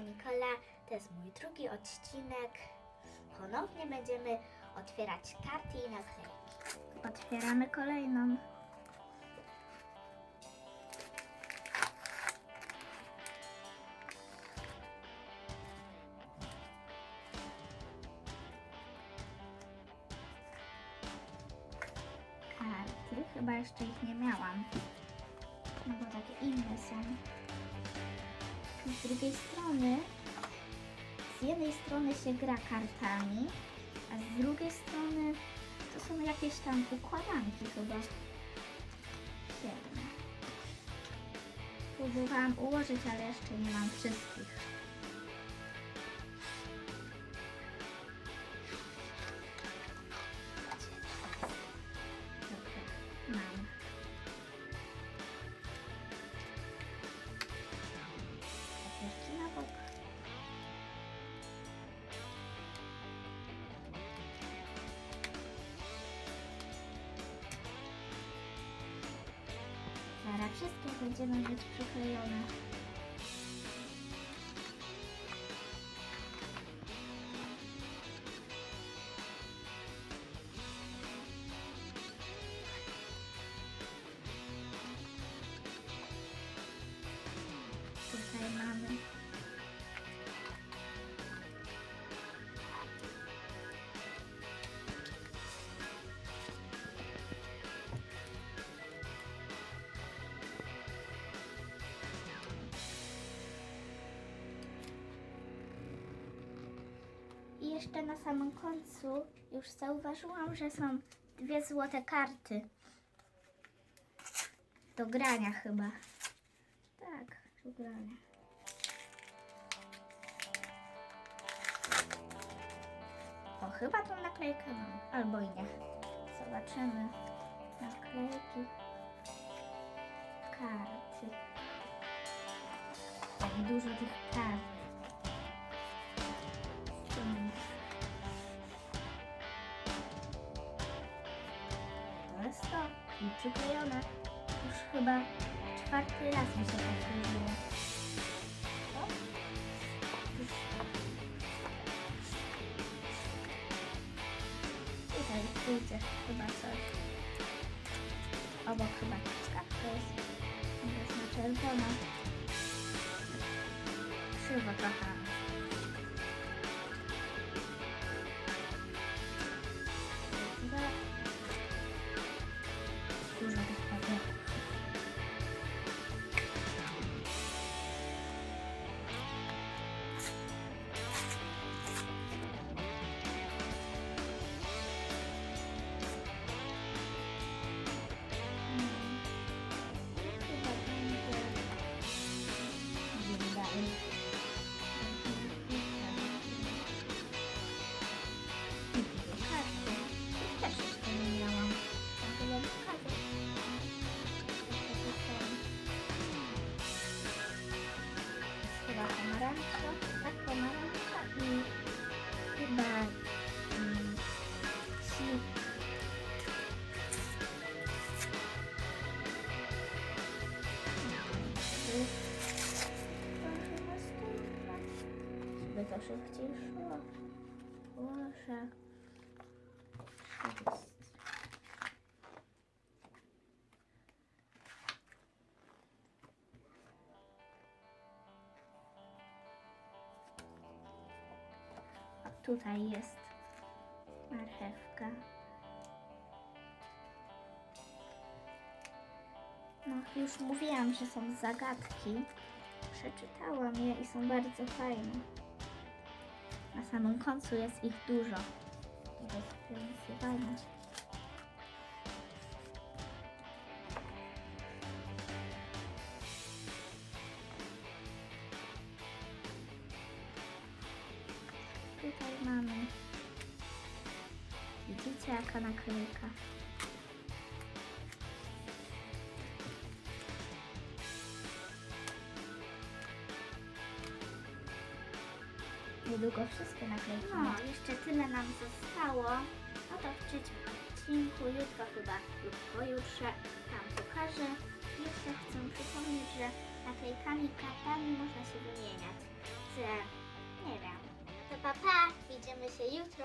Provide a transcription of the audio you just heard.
Nikola, to jest mój drugi odcinek. Ponownie będziemy otwierać karty i naklejki. Otwieramy kolejną. Karty, chyba jeszcze ich nie miałam. No bo takie inne są. Z drugiej strony, z jednej strony się gra kartami, a z drugiej strony to są jakieś tam układanki chyba. Siedem. Próbowałam ułożyć, ale jeszcze nie mam wszystkich. Wszystkie będziemy mieć przyklejone. Jeszcze na samym końcu już zauważyłam, że są dwie złote karty. Do grania chyba. Tak, do grania. O, chyba tą naklejkę mam. Albo i nie. Zobaczymy. Naklejki. Karty. Jak dużo tych kart. To jest to. I przyklejone. Już chyba czwarty raz mi się tak przyjrzyło. O. Już. Tutaj pójdzie chyba coś. Obok chyba czkawka jest. Jest na czerwono. Krzywo trochę. Tak, mm, śliwka. Proszę następna. Żeby to szybciej szło. Proszę. Tutaj jest marchewka. No, już mówiłam, że są zagadki. Przeczytałam je i są bardzo fajne. Na samym końcu jest ich dużo. Do rozwiązywania. Tutaj mamy. Widzicie jaka naklejka? Niedługo wszystkie naklejki. No, jeszcze tyle nam zostało. No to w trzecim odcinku, jutro chyba lub pojutrze Wam pokażę. Jeszcze chcę przypomnieć, że naklejkami, kartami można się wymieniać. Że Pa, pa, widzimy się jutro.